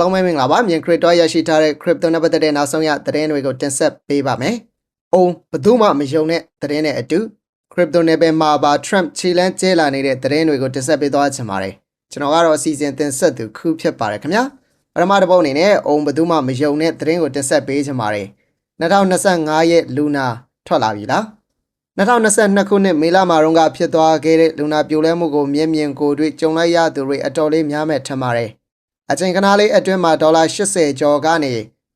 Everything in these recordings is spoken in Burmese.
အားလုံးပဲမင်္ဂလာပါမြန် crypto ရရှိထားတဲ့ crypto နဲ့ပတ်သက်တဲ့နောက်ဆုံးရသတင်းတွေကိုတင်ဆက်ပေးပါမယ်။အုံဘယ်သူမှမယုံတဲ့သတင်းနဲ့အတူ crypto နယ်ပယ်မှာပါ Trump ခြေလန်းကျဲလာနေတဲ့သတင်းတွေကိုတင်ဆက်ပေးသွားချင်ပါတယ်။ကျွန်တော်ကတော့အစီအစဉ်တင်ဆက်သူခုဖြစ်ပါတယ်ခင်ဗျာ။ပထမတစ်ပုတ်အနေနဲ့အုံဘယ်သူမှမယုံတဲ့သတင်းကိုတင်ဆက်ပေးချင်ပါတယ်။2025ရဲ့လူနာထွက်လာပြီလား။2022ခုနှစ်မေလမှာတော့ကဖြစ်သွားခဲ့တဲ့လူနာပြိုလဲမှုကိုမြင်မြင်ကိုယ်တွေ့ကြုံလိုက်ရသူတွေအတော်လေးများမဲ့ထင်ပါတယ်။ အချိန်ခဏလေးအတွင်းမှာဒေါ်လာ80ကျော်ကနေ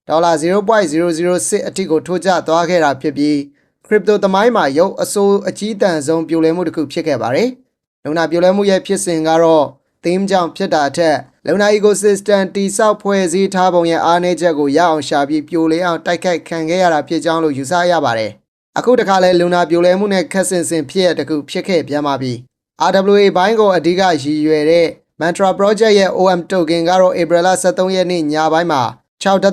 ဒေါ်လာ0.006အထိကိုထိုးကျသွားခဲ့တာဖြစ်ပြီးခရစ်ပတိုသမိုင်းမှာရုပ်အစိုးအကြီးတန်းဆုံးပြိုလဲမှုတစ်ခုဖြစ်ခဲ့ပါတယ်။လုံနာပြိုလဲမှုရဲ့ဖြစ်စဉ်ကတော့ theme ကြောင့်ဖြစ်တာအထက်လုံနာ ecosystem တိဆောက်ဖွဲ့စည်းထားပုံရဲ့အားနည်းချက်ကိုရအောင်ရှာပြီးပြိုလဲအောင်တိုက်ခိုက်ခံခဲ့ရတာဖြစ်ကြောင်းလို့ယူဆရပါတယ်။အခုတခါလဲလုံနာပြိုလဲမှုနဲ့ခက်ဆင်ဆင်ဖြစ်ရတစ်ခုဖြစ်ခဲ့ပြန်ပါပြီ။ RWA ဘိုင်းကိုအဓိကရည်ရွယ်တဲ့ Mantra Project ရဲ့ OM token ကတော့ April 23ရက်နေ့ညပိုင်းမှာ6.3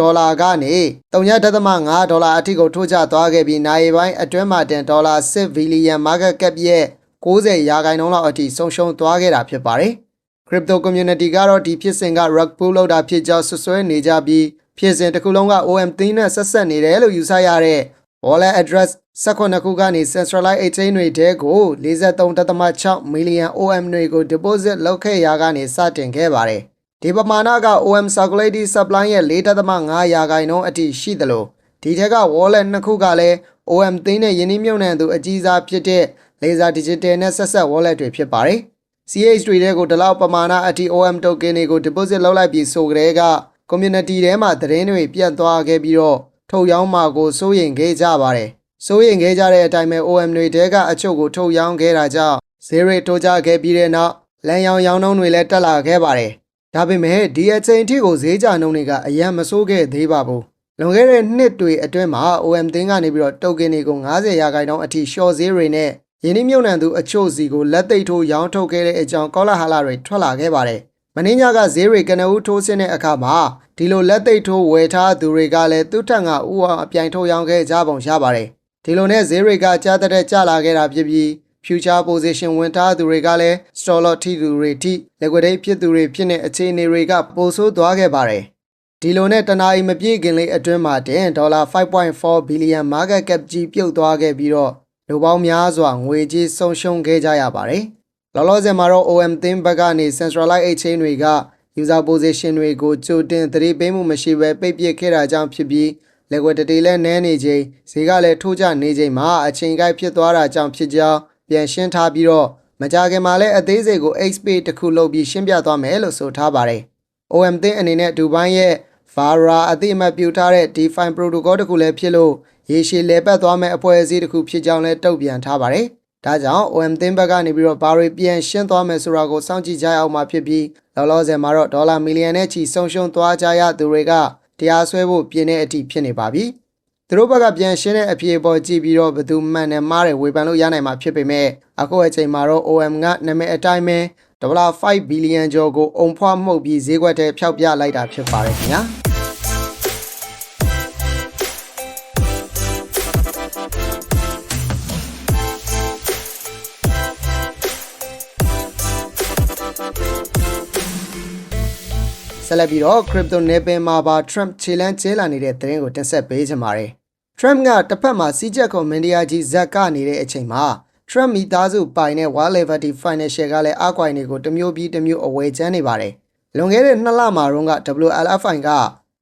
ဒေါ်လာကနေ3.5ဒေါ်လာအထိကိုထိုးကျသွားခဲ့ပြီးနိုင်ပိုင်းအတွင်းမှာတင်ဒေါ်လာ6ဘီလီယံ market cap ရဲ့90ရာခိုင်နှုန်းလောက်အထိဆုံးရှုံးသွားခဲ့တာဖြစ်ပါတယ်။ crypto community ကတော့ဒီဖြစ်စဉ်က rug pull လောက်တာဖြစ်ကြောင်းဆွဆွဲနေကြပြီးဖြစ်စဉ်တစ်ခုလုံးက OM theme နဲ့ဆက်ဆက်နေတယ်လို့ယူဆရတဲ့ wallet address 18ခုကနေ centralized exchange တွေတဲကို43.6 million OM တွေကို deposit လုပ်ခဲ့ရာကနေစတင်ခဲ့ပါတယ်။ဒီပမာဏက OM circulating supply ရဲ့4.5ရာခိုင်နှုန်းအထိရှိသလိုဒီထက်က wallet နှစ်ခုကလည်း OM သိန်းနဲ့ယင်းနှမြုံနှံသူအကြီးစားဖြစ်တဲ့ laser digital နဲ့ဆက်ဆက် wallet တွေဖြစ်ပါတယ်။ CH တွေတဲကိုဒီလောက်ပမာဏအထိ OM token တွေကို deposit လုပ်လိုက်ပြီးဆိုကြတဲ့က community ထဲမှာသတင်းတွေပြန့်သွားခဲ့ပြီးတော့ထုတ်ရောင်းမှာကိုစိုးရိမ်ခဲ့ကြပါတယ်။ စိုးရိမ်ခဲ့ကြတဲ့အတိုင်းပဲ OM တွေတဲကအချို့ကိုထုတ်ရောင်းခဲ့တာကြောင့်ဈေးရိတ်ထိုးကြခဲ့ပြီးတဲ့နောက်လမ်းရောင်းရောင်းနှုန်းတွေလည်းတက်လာခဲ့ပါတယ်။ဒါပေမဲ့ဒီအချိန်ထိကိုဈေးကြနှုန်းတွေကအယံမဆိုးခဲ့သေးပါဘူး။လွန်ခဲ့တဲ့နှစ်တွေအတွင်းမှာ OM သင်းကနေပြီးတော့တိုကင်တွေကို90ရာခိုင်နှုန်းအထိရှော့ဈေးတွေနဲ့ယင်းနှမြုံနှံသူအချို့စီကိုလက်သိပ်ထိုးရောင်းထုတ်ခဲ့တဲ့အကြောင်းကောလာဟလာတွေထွက်လာခဲ့ပါတယ်။မင်းညကဈေးတွေကနဦးထိုးဆင်းတဲ့အခါမှာဒီလိုလက်သိပ်ထိုးဝယ်ထားသူတွေကလည်းသူ့ထက်ကဥအောင်အပြိုင်ထုတ်ရောင်းခဲ့ကြပုံရပါတယ်။ ဒီလိုနဲ့ဈေးတွေကကြားတဲ့ကျလာခဲ့တာဖြစ်ပြီး future position ဝင်ထားသူတွေကလည်း stall lot ထိသူတွေထိ liquidate ဖြစ်သူတွေဖြစ်တဲ့အခြေအနေတွေကပိုဆိုးသွားခဲ့ပါတယ်။ဒီလိုနဲ့တနားရီမပြည့်ခင်လေးအတွင်းမှာတင်ဒေါ်လာ5.4 billion market cap ကြီးပြုတ်သွားခဲ့ပြီးတော့လူပေါင်းများစွာငွေကြေးဆုံးရှုံးခဲ့ကြရပါတယ်။လောလောဆယ်မှာတော့ OM thing ဘက်ကနေ centralized exchange တွေက user position တွေကိုကြိုတင်သတိပေးမှုမရှိဘဲပိတ်ပစ်ခဲ့တာကြောင့်ဖြစ်ပြီး liquidity လည်းနည်းနေချိန်ဈေးကလည်းထိုးကျနေချိန်မှာအချိန်ကိုက်ဖြစ်သွားတာကြောင့်ဖြစ်ကြောင်းပြန်ရှင်းထားပြီးတော့မကြခင်မှာလည်းအသေးစိတ်ကို XP တစ်ခုလုပ်ပြီးရှင်းပြသွားမယ်လို့ဆိုထားပါတယ်။ OM သင်းအနေနဲ့ဒူဘိုင်းရဲ့ Vara အသိအမှတ်ပြုထားတဲ့ DeFi protocol တစ်ခုလည်းဖြစ်လို့ရေရှည်လဲပတ်သွားမဲ့အဖွဲ့အစည်းတစ်ခုဖြစ်ကြောင်းလည်းတုံ့ပြန်ထားပါတယ်။ဒါကြောင့် OM သင်းဘက်ကနေပြီးတော့ဘာတွေပြန်ရှင်းသွားမယ်ဆိုတာကိုစောင့်ကြည့်ကြရအောင်မှာဖြစ်ပြီးလောလောဆယ်မှာတော့ဒေါ်လာမီလီယံနဲ့ချီဆုံးရှုံးသွားကြရသူတွေက တရားစွဲဖို့ပြင်တဲ့အထိဖြစ်နေပါပြီ။သူတို့ဘက်ကပြန်ရှင်းတဲ့အဖြေပေါ်ကြည့်ပြီးတော့ဘယ်သူမှန်တယ်မှားတယ်ဝေဖန်လို့ရနိုင်မှာဖြစ်ပေမဲ့အခုအချိန်မှာတော့ OM ကနာမည်အတိုင်းပဲဒေါ်လာ5ဘီလီယံကျော်ကိုအုံဖွားမှုတ်ပြီးဈေးကွက်ထဲဖျောက်ပြလိုက်တာဖြစ်ပါတယ်ခင်ဗျာ။ ဆက်လက်ပြီးတော့ crypto နယ်ပယ်မှာပါ Trump ခြေလန်းကျဲလာနေတဲ့သတင်းကိုတင်ဆက်ပေးချင်ပါတယ်။ Trump ကတစ်ဖက်မှာစီးချက်ကွန်မန်ဒီယာကြီးဇက်ကနေတဲ့အချိန်မှာ Trump မိသားစုပိုင်တဲ့ Wall Liberty Financial ကလည်းအကွိုင်တွေကိုတမျိုးပြီးတမျိုးအဝယ်ချမ်းနေပါတယ်။လွန်ခဲ့တဲ့နှစ်လမှာတော့က WLFI က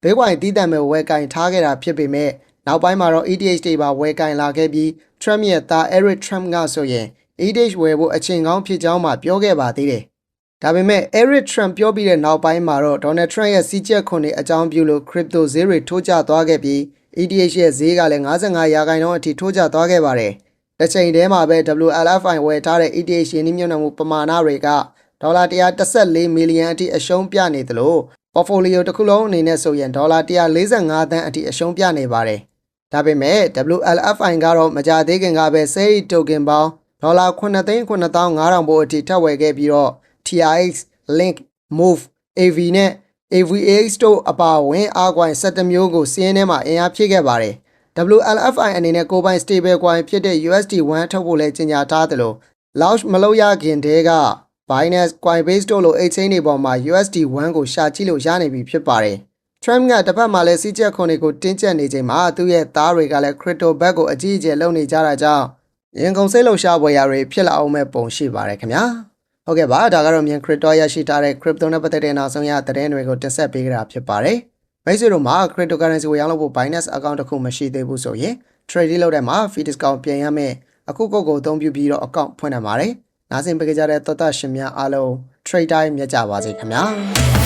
ဘေးကွိုင်တီးတံမဲ့ဝယ်ကင်ထားခဲ့တာဖြစ်ပေမဲ့နောက်ပိုင်းမှာတော့ ETH တွေပါဝယ်ကင်လာခဲ့ပြီး Trump ရဲ့သား Eric Trump ကဆိုရင် ETH ဝယ်ဖို့အချိန်ကောင်းဖြစ်ကြောင်းမှပြောခဲ့ပါသေးတယ်။ ဒါပေမဲ့ Eric Trump ပြောပြီးတဲ့နောက်ပိုင်းမှာတော့ Donald Trump ရဲ့စီးကျက်ခွန်တွေအကြောင်းပြုလို့ crypto ဈေးတွေထိုးကျသွားခဲ့ပြီး ETH ရဲ့ဈေးကလည်း55ရာခိုင်နှုန်းအထိထိုးကျသွားခဲ့ပါတယ်။တစ်ချိန်တည်းမှာပဲ WLFI ဝယ်ထားတဲ့ ETH ရင်းနှီးမြှုပ်နှံမှုပမာဏတွေကဒေါ်လာ114မီလီယံအထိအရှုံးပြနေသလို portfolio တစ်ခုလုံးအနေနဲ့ဆိုရင်ဒေါ်လာ145သန်းအထိအရှုံးပြနေပါတယ်။ဒါပေမဲ့ WLFI ကတော့မကြသေးခင်ကပဲ SAY token ပေါင်းဒေါ်လာ9,9500ဘို့အထိထပ်ဝယ်ခဲ့ပြီးတော့ TRX, Link, Move, AV နဲ့ AVX တို့အပါအဝင်အားကွိုင်17မျိုးကိုစီးရင်ထဲမှာအင်အားဖြည့်ခဲ့ပါတယ်။ WLFI အနေနဲ့ကိုပိုင် stable coin ဖြစ်တဲ့ USD1 ထုတ်ဖို့လည်းကြေညာထားသလို launch မလုပ်ရခင်တည်းက Binance Coinbase တို့လို exchange တွေပေါ်မှာ USD1 ကိုရှာကြည့်လို့ရနေပြီဖြစ်ပါတယ်။ Trump ကတစ်ဖက်မှာလည်းစီးကျက်ခွန်တွေကိုတင်းကျပ်နေချိန်မှာသူ့ရဲ့သားတွေကလည်း crypto bag ကိုအကြီးအကျယ်လုပ်နေကြတာကြောင့်ရင်ကုန်စိတ်လှုပ်ရှားပွဲရာတွေဖြစ်လာအောင်မဲ့ပုံရှိပါတယ်ခင်ဗျာ။ ဟုတ်ကဲ့ပါဒါကတော့မြန် crypto ရရှိထားတဲ့ crypto နဲ့ပတ်သက်တဲ့နောက်ဆုံးရသတင်းတွေကိုတင်ဆက်ပေးကြတာဖြစ်ပါတယ်။မိတ်ဆွေတို့မှာ cryptocurrency ကိုရောင်းလို့ဖို့ Binance account တစ်ခုမရှိသေးဘူးဆိုရင် trade လုပ်တဲ့မှာ fee discount ပြင်ရမယ်အခုကုတ်ကိုအသုံးပြုပြီးတော့ account ဖွင့်နိုင်ပါတယ်။နားဆင်ပေးကြတဲ့သောတာရှင်များအားလုံး trade time မြတ်ကြပါစေခင်ဗျာ။